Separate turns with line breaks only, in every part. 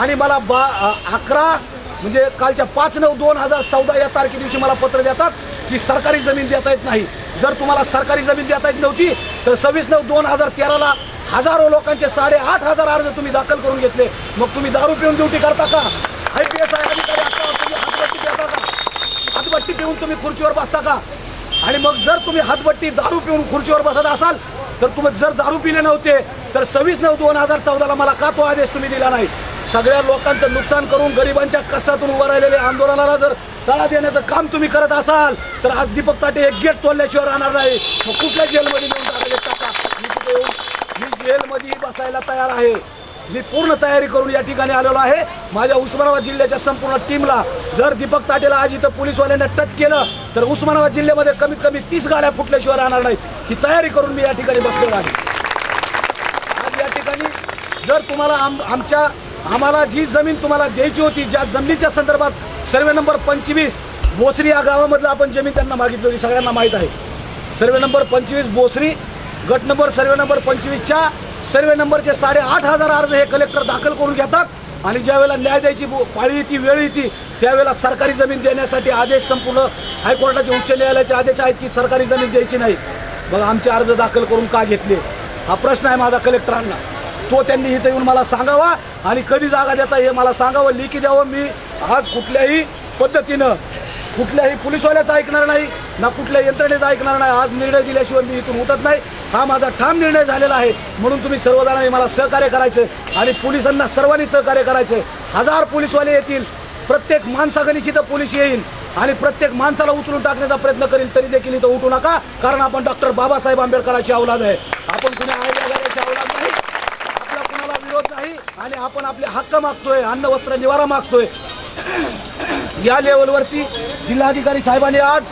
आणि मला बा अकरा म्हणजे कालच्या पाच नऊ दोन हजार चौदा या तारखे दिवशी मला पत्र देतात की सरकारी जमीन देता येत नाही. जर तुम्हाला सरकारी जमीन देता येत नव्हती तर सव्वीस नऊ दोन हजार तेराला हजारो लोकांचे साडेआठ हजार अर्ज तुम्ही दाखल करून घेतले. मग तुम्ही दारू पिऊन ड्युटी करता का? आय पी एस आय अधिकारी हातबट्टी देता का? हातबट्टी पिऊन तुम्ही खुर्चीवर बसता का? आणि मग जर तुम्ही हातबट्टी दारू पिऊन खुर्चीवर बसत असाल तर तुम्ही जर दारू पिले नव्हते तर सव्वीस नऊ दोन हजार चौदाला मला का तो आदेश तुम्ही दिला नाही? सगळ्या लोकांचं नुकसान करून गरिबांच्या कष्टातून उभं राहिलेल्या आंदोलनाला जर तळा देण्याचं काम तुम्ही करत असाल तर आज दीपक ताटे एक गेट तोडल्याशिवाय राहणार नाही. मग कुठल्या जेलमध्ये नेऊन टाकायचे टाका मी तिथे येऊन मी जेलमध्ये बसायला तयार आहे. मी पूर्ण तयारी करून या ठिकाणी आलेलो आहे. माझ्या उस्मानाबाद जिल्ह्याच्या संपूर्ण टीमला जर दीपक ताटेला आज इथं पोलीसवाल्यांना टच केलं तर उस्मानाबाद जिल्ह्यामध्ये कमीत कमी तीस गाड्या फुटल्याशिवाय राहणार नाही ही तयारी करून मी या ठिकाणी बसलेलो आहे. आज या ठिकाणी जर तुम्हाला आम आमच्या आम्हाला जी जमीन तुम्हाला द्यायची होती ज्या जमिनीच्या संदर्भात सर्वे नंबर पंचवीस बोसरी या गावामधलं आपण जमीन त्यांना मागितली होती सगळ्यांना माहीत आहे. सर्वे नंबर पंचवीस बोसरी गट नंबर सर्वे नंबर पंचवीसच्या सर्वे नंबरचे साडेआठ हजार अर्ज हे कलेक्टर दाखल करून घेतात आणि ज्यावेळेला न्याय द्यायची बो- पाळी येते वेळ येते त्यावेळेला सरकारी जमीन देण्यासाठी आदेश संपूर्ण हायकोर्टाचे उच्च न्यायालयाचे आदेश आहेत की सरकारी जमीन द्यायची नाही. बघा आमचे अर्ज दाखल करून का घेतले? हा प्रश्न आहे माझा कलेक्टरांना. तो त्यांनी इथं येऊन मला सांगावा आणि कधी जागा देता हे मला सांगावं लिखी द्यावं. मी आज कुठल्याही पद्धतीनं कुठल्याही पोलिसवाल्याचं ऐकणार नाही ना कुठल्या यंत्रणेचं ऐकणार नाही. आज निर्णय दिल्याशिवाय मी इथून उठत नाही. हा माझा ठाम निर्णय झालेला आहे. म्हणून तुम्ही सर्वजणांनी मला सहकार्य करायचं आणि पोलिसांना सर्वांनी सहकार्य करायचं. हजार पोलिसवाले येतील. प्रत्येक माणसागणीशी इथं पोलीस येईल. आणि प्रत्येक माणसाला उचलून टाकण्याचा प्रयत्न करील तरी देखील इथं उठू नका. कारण आपण डॉक्टर बाबासाहेब आंबेडकरांची औलाद आहे. आपण कुणी आयडिया नाही आपला कुणाला विरोध नाही आणि आपण आपले हक्क मागतोय अन्न वस्त्र निवारा मागतोय. या लेवलवरती जिल्हाधिकारी साहेबांनी आज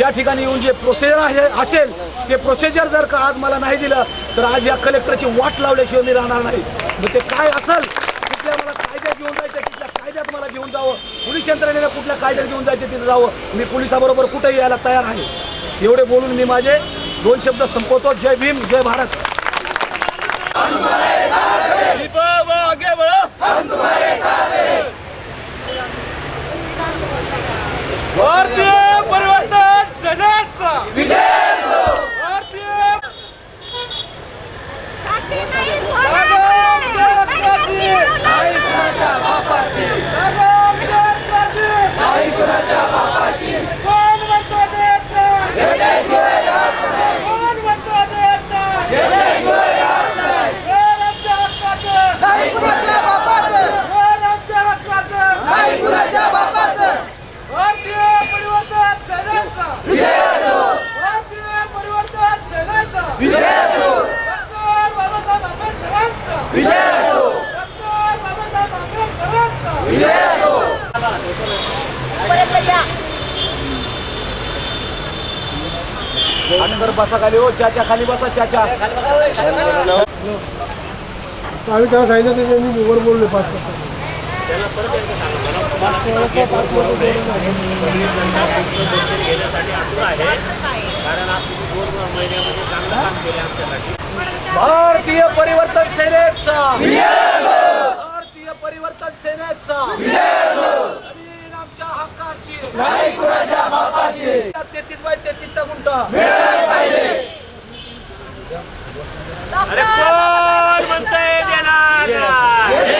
या ठिकाणी येऊन जे प्रोसिजर आहे असेल ते प्रोसिजर जर का आज मला नाही दिलं तर आज या कलेक्टरची वाट लावल्याशिवाय मी राहणार नाही. मग ते काय असेल कुठल्या मला कायद्यात घेऊन जायचं कुठल्या कायद्यात मला घेऊन जावं पोलीस यंत्रणेला कुठल्या कायद्यात घेऊन जायचं तिथे जावं मी पोलिसाबरोबर कुठेही यायला तयार आहे. एवढे बोलून मी माझे दोन शब्द संपवतो. जय भीम जय भारत.
भारतीय परिवर्तन सेनेचा. विजय कोण म्हणतो देत नाही? कोण म्हणतो देत नाही? कोण आमच्या हक्काचं? कोण आमच्या हक्काचं? भारतीय परिवर्तन सेनेचा भारतीय परिवर्तन सेनेचा डॉक्टर बाबासाहेब आंबेडकरांचा डॉक्टर बाबासाहेब आंबेडकरांचा
अंदर बसा खाली हो चाचा खाली बसा चाचा.
आम्ही त्याला सांगितलं ते त्यांनी वर बोलले पाच.
भारतीय परिवर्तन सेनेचा. भारतीय परिवर्तन सेनेचा. जमीन आमच्या हक्काची. तेहतीस बाय तेहतीसचा गुंठा.
अरे कोण म्हणतंय देणार नाही?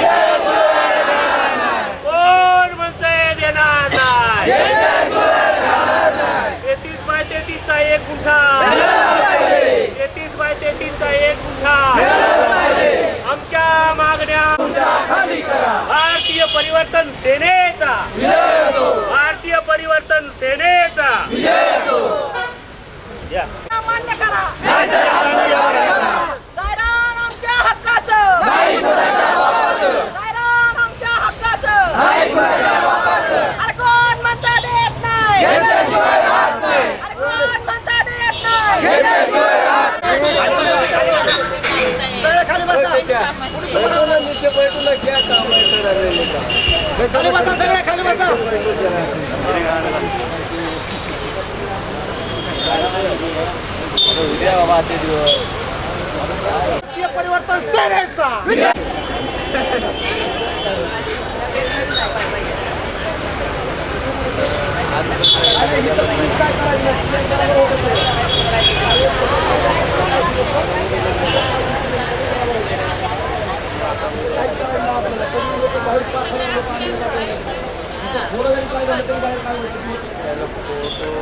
कोण म्हणतंय देणार नाही? तेहतीस बाय तेहतीसचा एक गुंठा. तेहतीस बाय तेहतीसचा एक गुंठा. आमच्या मागण्या भारतीय परिवर्तन सेनेचा. परिवर्तन सेनेचा
मान्य करा गायरान आमच्या हक्काचं. गायरान आमच्या हक्काचं. अरे कोण म्हणता देत नाही. अरे कोण म्हणता देत नाही
भारतीय परिवर्तन सेनेचा खाली बसा सगळ्या खाली बसा. परिवर्तन सेनेचा. काय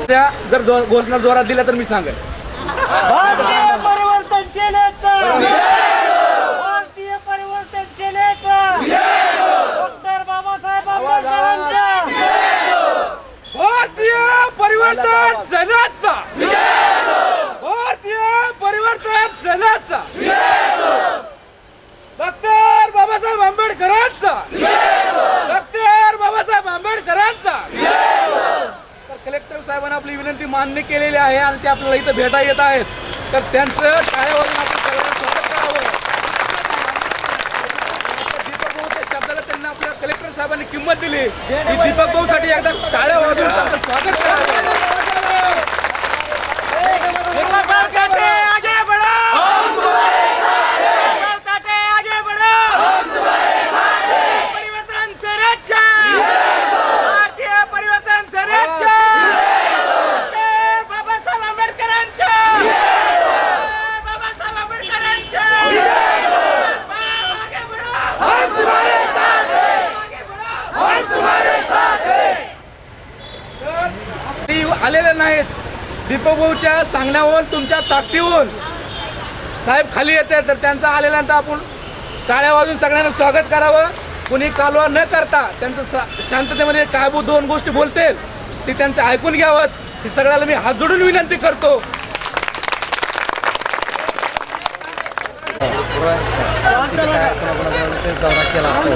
त्या जर घोषणा जोरात दिल्या तर मी सांगेन.
परिवर्तन सेनेचा भारतीय परिवर्तन सेनेचा डॉक्टर बाबासाहेब आंबेडकरांचा
भारतीय परिवर्तन सेनेचा भारतीय परिवर्तन सेनेचा डॉक्टर बाबासाहेब आंबेडकरांचा डॉक्टर बाबासाहेब आंबेडकरांचा तर कलेक्टर साहेबांनी आपली विनंती मान्य केलेली आहे आणि ते आपल्याला इथं भेटा येत आहेत. तर त्यांचं टाळ्यावरून आपण स्वागत करावं. दीपक भाऊच्या शब्दाला त्यांना आपल्या कलेक्टर साहेबांनी किंमत दिली. की दीपक भाऊ साठी एकदा टाळ्या वाजवून त्यांचं स्वागत करावं
दीपक काटे आगे बढ़ो दीपक काटे आगे बढ़ो परिवर्तन सेनेचा भारतीय परिवर्तन सेनेचा डॉक्टर बाबासाहेब आंबेडकरांचा बाबासाहेब आंबेडकरांचा आगे बढ़ो आगे बढ़ो
ती आलेले नाहीत दीपक भाऊच्या तुमच्या ताकदीहून साहेब खाली येते तर त्यांचा आलेल्यानंतर आपण टाळ्या वाजून सगळ्यांना स्वागत करावं. कुणी कालवा न करता त्यांचं सा- शांततेमध्ये काय बो- दोन गोष्टी बोलतील ती त्यांचं ऐकून घ्यावं. ही सगळ्याला मी हात जोडून विनंती करतो.
दौरा केला असतो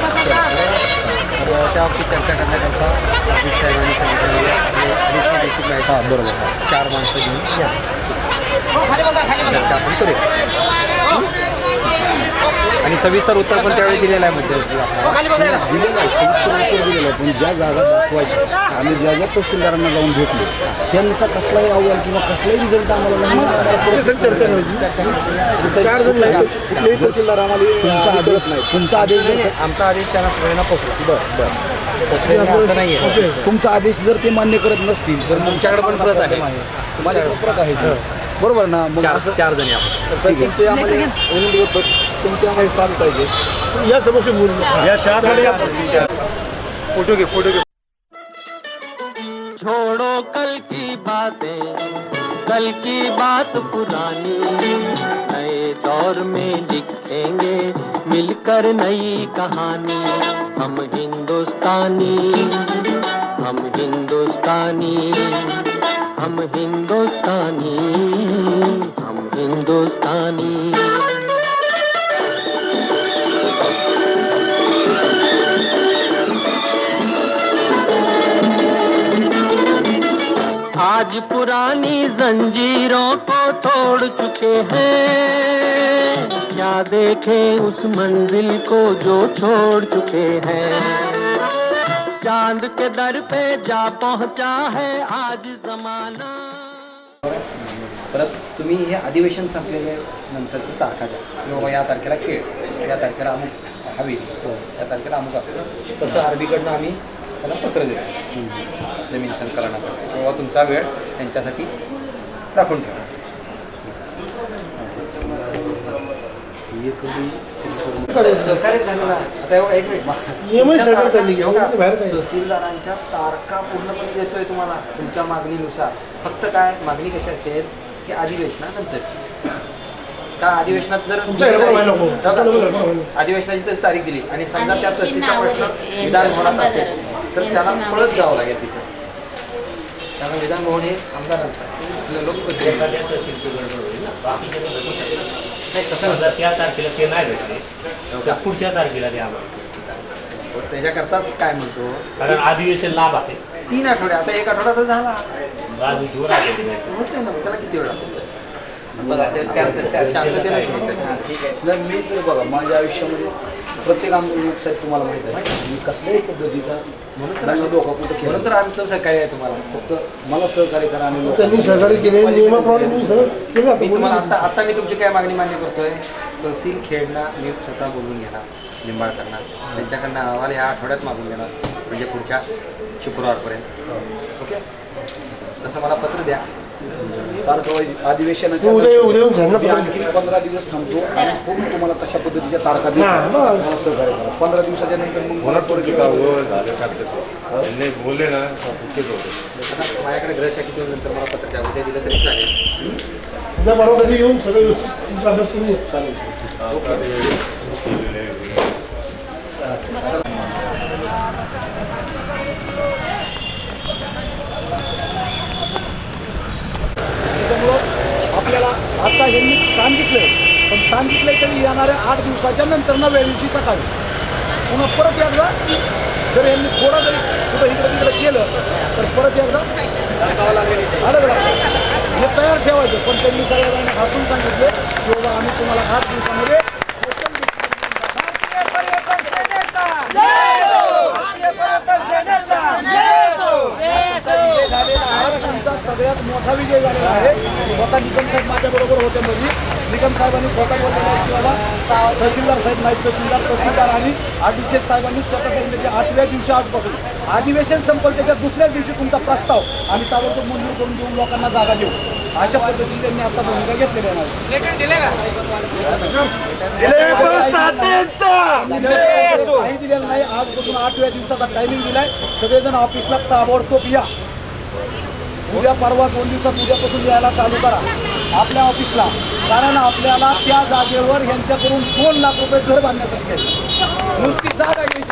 त्या बाबतीत चर्चा करण्याकरता अजित साहेबांनी सांगितलेली आहे चार माणसं घेऊन या. आपण करूया आणि सविस्तर उत्तर पण त्यावेळी दिलेलं आहे मध्यवर्ती आपल्याला
दिलेलं आहे सविस्तर उत्तर दिलेलं आहे पण ज्या जागा दाखवायच्या आम्ही ज्या ज्या तहसीलदारांना जाऊन भेटलो त्यांचा कसलाही अहवाल किंवा कसलाही रिझल्ट आम्हाला नाही
तहसीलदार. आम्हाला
तुमचा आदेश नाही. तुमचा आदेश
आमचा आदेश त्यांना सगळ्यांना पोहोचला.
बरं बरं.
असं नाही
तुमचा आदेश जर ते मान्य करत नसतील तर
तुमच्याकडे पण प्रत आहे.
माझ्याकडे प्रत आहे. बरोबर ना मग
चार
असं
चार जणी आपण.
सर तुमचे आम्हाला विनंती करतो तुमचे आम्हाला स्वागत पाहिजे.
या समोर बोलू या चार
फ़ोटो घे फ़ोटो घे.
छोड़ो कल की बातें कल की बात पुरानी। नए दौर में लिखेंगे मिलकर नई कहानी। हम हिंदुस्तानी हम हिंदुस्तानी। हम हिंदुस्तानी हम हिंदुस्तानी। आज पुरानी जंजीरों को तोड़ चुके हैं। क्या देखें उस मंजिल को जो छोड़ चुके हैं? चांद के दर पे जा पहुंचा है आज जमाना।
परत तुम्ही हे अधिवेशन संपलेले नंतरचं सारखा द्या. की बाबा या तारखेला खेळ या तारखेला अमुक हवी या तारखेला अमुक असतो. तसं आरबीकडनं आम्ही त्याला पत्र देतो. जमीन संकलनाकडे किंवा तुमचा वेळ त्यांच्यासाठी राखून ठेवा सहकार्य झालं ना आता एवढा एक मिनिट
नियमच सगळं चालली की,
एवढा
बाहेर काय?
तहसीलदारांच्या तारखा पूर्णपणे देतोय तुम्हाला तुमच्या मागणीनुसार. फक्त काय मागणी कशी असेल की अधिवेशनानंतरची. त्या अधिवेशनात जर का? अधिवेशनाची जर तारीख दिली आणि समजा त्या तहसीलचा प्रश्न विधान भवनात असेल तर त्याला पळत जावं लागेल तिथं. कारण विधान भवन हे आमदारांचं आहे. आपलं लोकप्रतिनिधी नाही तसं.
त्या तारखेला ते नाही भेटले. त्या पुढच्या तारखेला ते आम्हाला
त्याच्याकरताच काय म्हणतो?
कारण अधिवेशन लाभ आहे.
तीन आठवडे आता एक आठवडा तर झाला. होते ना त्याला किती वेळ लागतो? शांततेने ठेवतात.
नाही मी तर बघा माझ्या आयुष्यामध्ये प्रत्येक आमदार साहेब तुम्हाला माहिती आहे. मी कसल्याही पद्धतीचा
म्हणून तर
कुठं
म्हणून आमचं सहकार्य आहे तुम्हाला.
फक्त मला सहकार्य करा आणि
त्यांनी सहकार्य केले मी
तुम्हाला
आता
आता मी तुमची काय मागणी मान्य करतोय? तहसील खेळणं मी स्वतः बोलून घेणार निंबाळकरना त्यांच्याकडनं अहवाल ह्या आठवड्यात मागून घेणार म्हणजे पुढच्या शुक्रवारपर्यंत. ओके? तसं मला पत्र द्या.
तारकावाईज अधिवेशनाच्या
तू उद्या ये- उद्या येऊन सांग ना
मी
पत्र.
आणखी पंधरा दिवस थांबतो आणि पूर्ण तुम्हाला तशा पद्धतीच्या तारखा देतो.
हा, बस.
मला सहकार्य करा. पंधरा दिवसाच्या नंतर मग मला
बोलले ना
माझ्याकडे ग्रहशाखीत येऊन नंतर मला पत्र द्या उद्या दिलं तरी चालेल
उद्या परवा कधी येऊन सगळं व्यवस्थित तुमचा अभ्यास करून ये.
चालेल त्याच्यामुळं आपल्याला आता यांनी सांगितलं पण सांगितलं तरी येणाऱ्या आठ दिवसाच्या नंतर नव्या दिवशी सकाळी. पुन्हा परत एकदा जर यांनी थोडं जरी कुठं इकडं तिकडं केलं तर परत एकदा आलं हे तयार ठेवायचं. पण त्यांनी सगळ्यांना हसून सांगितले की बाबा आम्ही तुम्हाला आठ दिवसामध्ये भारतीय पर्यटन सेनेचा! भारतीय पर्यटन सेनेचा! विजय झालेला आहे त्यांचा सगळ्यात मोठा विजय झालेला आहे. स्वतः निकम साहेब माझ्या बरोबर होते मध्ये निकम साहेबांनी स्वतः बोललेलं आहे की बाबा सा- तहसीलदार साहेब नाईक तहसीलदार तहसीलदार आणि अधीक्षक साहेबांनी स्वतः की आठव्या दिवशी आजपासून अधिवेशन संपल त्याच्या दुसऱ्याच दिवशी तुमचा प्रस्ताव आम्ही ताबडतोब मंजूर करून देऊन लोकांना जागा देऊ. अशा पद्धतीने त्यांनी आता भूमिका घेतलेली आहे.
का?
काही दिलेलं नाही. आजपासून आठव्या दिवसाचा टायमिंग दिलाय. सगळेजण ऑफिसला ताबडतोब या. उद्या परवा दोन दिवसात उद्यापासून यायला चालू करा. आपल्या ऑफिसला. कारण आपल्याला त्या जागेवर यांच्याकडून दोन लाख रुपये घर बांधण्यासाठी नुसती जागा घ्यायची.